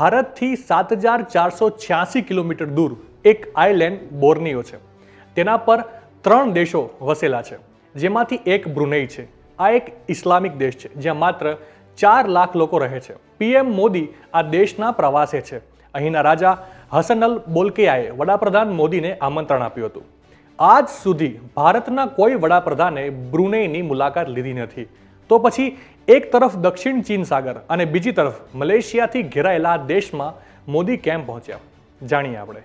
ભારતથી સાત હજાર ચારસો છ્યાસી કિલોમીટર દૂર એક આઇલેન્ડ બોર્નિયો છે. તેના પર ત્રણ દેશો વસેલા છે, જેમાંથી એક બ્રુનેઈ છે. આ એક ઇસ્લામિક દેશ છે, જ્યાં માત્ર ચાર લાખ લોકો રહે છે. પીએમ મોદી આ દેશના પ્રવાસે છે. અહીંના રાજા હસનલ બોલકેયાએ વડાપ્રધાન મોદીને આમંત્રણ આપ્યું હતું. આજ સુધી ભારતના કોઈ વડાપ્રધાને બ્રુનેઈની મુલાકાત લીધી નથી. તો પછી એક તરફ દક્ષિણ ચીન સાગર અને બીજી તરફ મલેશિયાથી ઘેરાયેલા દેશમાં મોદી કેમ પહોંચ્યા? જાણીએ આપણે.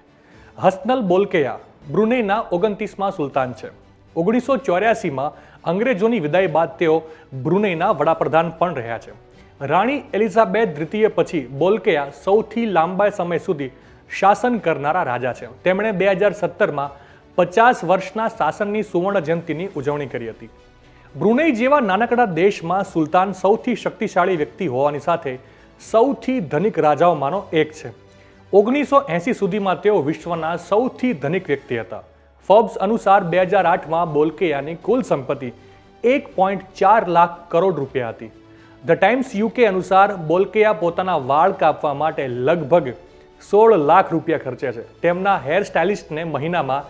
હસનલ બોલકેયા બ્રુનેના ઓગણત્રીસમાં સુલતાન છે. ઓગણીસો ચોર્યાસીમાં અંગ્રેજોની વિદાય બાદ તેઓ બ્રુનેના વડાપ્રધાન પણ રહ્યા છે. રાણી એલિઝાબેથ દ્વિતીય પછી બોલકેયા સૌથી લાંબા સમય સુધી શાસન કરનારા રાજા છે. તેમણે બે હજાર સત્તરમાં પચાસ વર્ષના શાસનની સુવર્ણ જયંતિની ઉજવણી કરી હતી. બ્રુનેઈ જેવા નાનકડા દેશમાં સુલતાન સૌથી શક્તિશાળી વ્યક્તિ હોવાની સાથે સૌથી ધનિક રાજાઓમાંનો એક છે. ઓગણીસો એંસી સુધીમાં તેઓ વિશ્વના સૌથી ધનિક વ્યક્તિ હતા. ફોર્બ્સ અનુસાર બે હજાર આઠમાં બોલકેયાની કુલ સંપત્તિ એક પોઈન્ટ ચાર લાખ કરોડ રૂપિયા હતી. ધ ટાઈમ્સ યુકે અનુસાર બોલકેયા પોતાના વાળ કાપવા માટે લગભગ સોળ લાખ રૂપિયા ખર્ચે છે. તેમના હેર સ્ટાઇલિસ્ટને મહિનામાં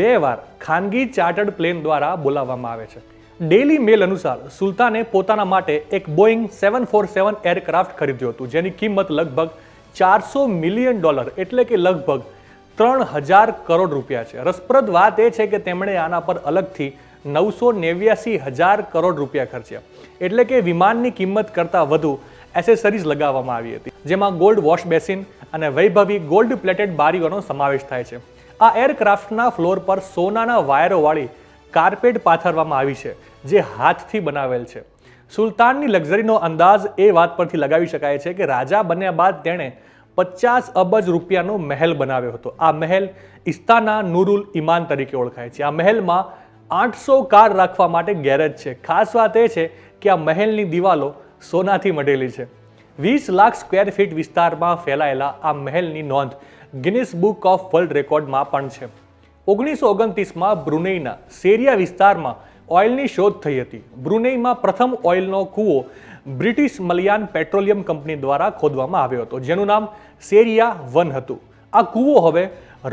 બે વાર ખાનગી ચાર્ટર્ડ પ્લેન દ્વારા બોલાવવામાં આવે છે. ડેલી મેલ અનુસાર સુલતાને પોતાના માટે એક Boeing seven four seven aircraft ખરીદ્યું હતું, જેની કિંમત લગભગ ચારસો મિલિયન ડોલર એટલે કે લગભગ ત્રણ હજાર કરોડ રૂપિયા છે. રસપ્રદ વાત એ છે કે તેમણે આના પર અલગથી નવસો નેવ્યાસી હજાર કરોડ રૂપિયા ખર્ચ્યા. એટલે કે વિમાનની કિંમત કરતાં વધુ એસેસરીઝ લગાવવામાં આવી હતી, જેમાં ગોલ્ડ વોશ બેસિન અને વૈભવી ગોલ્ડ પ્લેટેડ બારીઓનો સમાવેશ થાય છે. આ એરક્રાફ્ટના ફ્લોર પર સોનાના વાયરોવાળી કાર્પેટ પાથરવામાં આવી છે, જે હાથથી બનાવેલ છે. સુલતાનની લક્ઝરીનો અંદાજ એ વાત પરથી લગાવી શકાય છે કે રાજા બન્યા બાદ તેણે પચાસ અબજ રૂપિયાનો મહેલ બનાવ્યો હતો. આ મહેલ ઇસ્તાના નુરુલ ઇમાન તરીકે ઓળખાય છે. આ મહેલમાં આઠસો કાર રાખવા માટે ગેરેજ છે. ખાસ વાત એ છે કે આ મહેલની દિવાલો સોનાથી મઢેલી છે. વીસ લાખ સ્ક્વેર ફીટ વિસ્તારમાં ફેલાયેલા આ મહેલની નોંધ ગિનિસ બુક ઓફ વર્લ્ડ રેકોર્ડમાં પણ છે. ઓગણીસો ઓગણત્રીસમાં બ્રુનેઈના સેરિયા વિસ્તારમાં ઓઇલની શોધ થઈ હતી. બ્રુનેઈમાં પ્રથમ ઓઇલનો કૂવો બ્રિટિશ મલિયાન પેટ્રોલિયમ કંપની દ્વારા ખોદવામાં આવ્યો હતો, જેનું નામ સેરિયા વન હતું. આ કૂવો હવે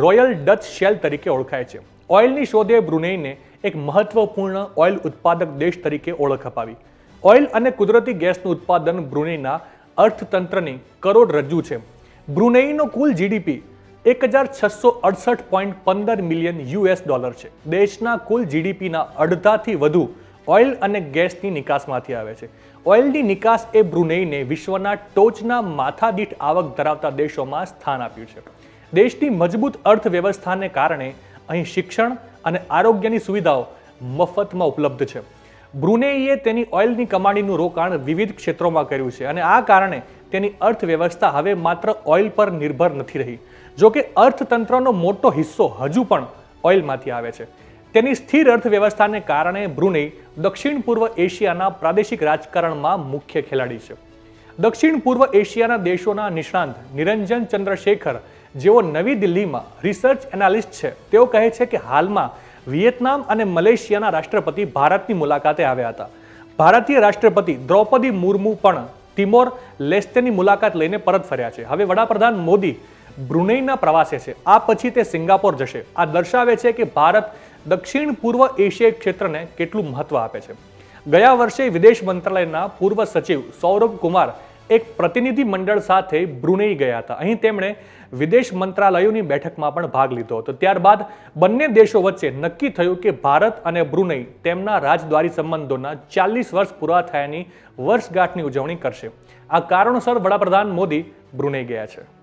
રોયલ ડચ શેલ તરીકે ઓળખાય છે. ઓઇલની શોધે બ્રુનેઈને એક મહત્વપૂર્ણ ઓઇલ ઉત્પાદક દેશ તરીકે ઓળખ અપાવી. ઓઇલ અને કુદરતી ગેસનું ઉત્પાદન બ્રુનેઈના અર્થતંત્રની કરોડરજ્જુ છે. બ્રુનેઈનો કુલ જીડીપી એક હજાર છસો અડસઠ પોઈન્ટ પંદર મિલિયન યુએસ ડોલર છે. દેશના કુલ જીડીપીના અડધાથી વધુ ઓઇલ અને ગેસની નિકાસમાંથી આવે છે. ઓઇલની નિકાસ એ બ્રુનેઈને વિશ્વના ટોચના માથાદીઠ આવક ધરાવતા દેશોમાં સ્થાન આપ્યું છે. દેશની મજબૂત અર્થવ્યવસ્થાને કારણે અહીં શિક્ષણ અને આરોગ્યની સુવિધાઓ મફતમાં ઉપલબ્ધ છે. બ્રુનેઈએ તેની ઓઇલની કમાણીનું રોકાણ વિવિધ ક્ષેત્રોમાં કર્યું છે અને આ કારણે તેની અર્થવ્યવસ્થા હવે માત્ર ઓઇલ પર નિર્ભર નથી રહી. જો અર્થતંત્રનો મોટો હિસ્સો હજુ પણ ઓઇલમાંથી આવે છે. તેની સ્થિર અર્થવ્યવસ્થાને કારણે બ્રુનેઈ દક્ષિણ પૂર્વ એશિયાના પ્રાદેશિક રાજકારણમાં મુખ્ય ખેલાડી છે. દક્ષિણ પૂર્વ એશિયાના દેશોના નિષ્ણાંત નિરંજન ચંદ્રશેખર, જેઓ નવી દિલ્હીમાં રિસર્ચ એનાલિસ્ટ છે, તેઓ કહે છે કે હાલમાં વિયેતનામ અને મલેશિયાના રાષ્ટ્રપતિ ભારતની મુલાકાતે આવ્યા હતા. ભારતીય રાષ્ટ્રપતિ દ્રૌપદી મુર્મુ પણ તિમોર લેસ્તેની મુલાકાત લઈને પરત ફર્યા છે. હવે વડાપ્રધાન મોદી બ્રુનેઈના પ્રવાસે છે. આ પછી તે સિંગાપોર જશે. આ દર્શાવે છે કે ભારત દક્ષિણ પૂર્વ એશિયાઈ ક્ષેત્રને કેટલું મહત્વ આપે છે. ગયા વર્ષે વિદેશ મંત્રાલયના પૂર્વ સચિવ સૌરભ કુમાર એક પ્રતિનિધિ મંડળ સાથે બ્રુનેઈ ગયા હતા. અહીં તેમણે વિદેશ મંત્રાલયોની બેઠકમાં પણ ભાગ લીધો હતો. ત્યારબાદ બંને દેશો વચ્ચે નક્કી થયું કે ભારત અને બ્રુનેઈ તેમના રાજદ્વારી સંબંધોના ચાલીસ વર્ષ પૂરા થયાની વર્ષગાંઠની ઉજવણી કરશે. આ કારણોસર વડાપ્રધાન મોદી બ્રુનેઈ ગયા છે.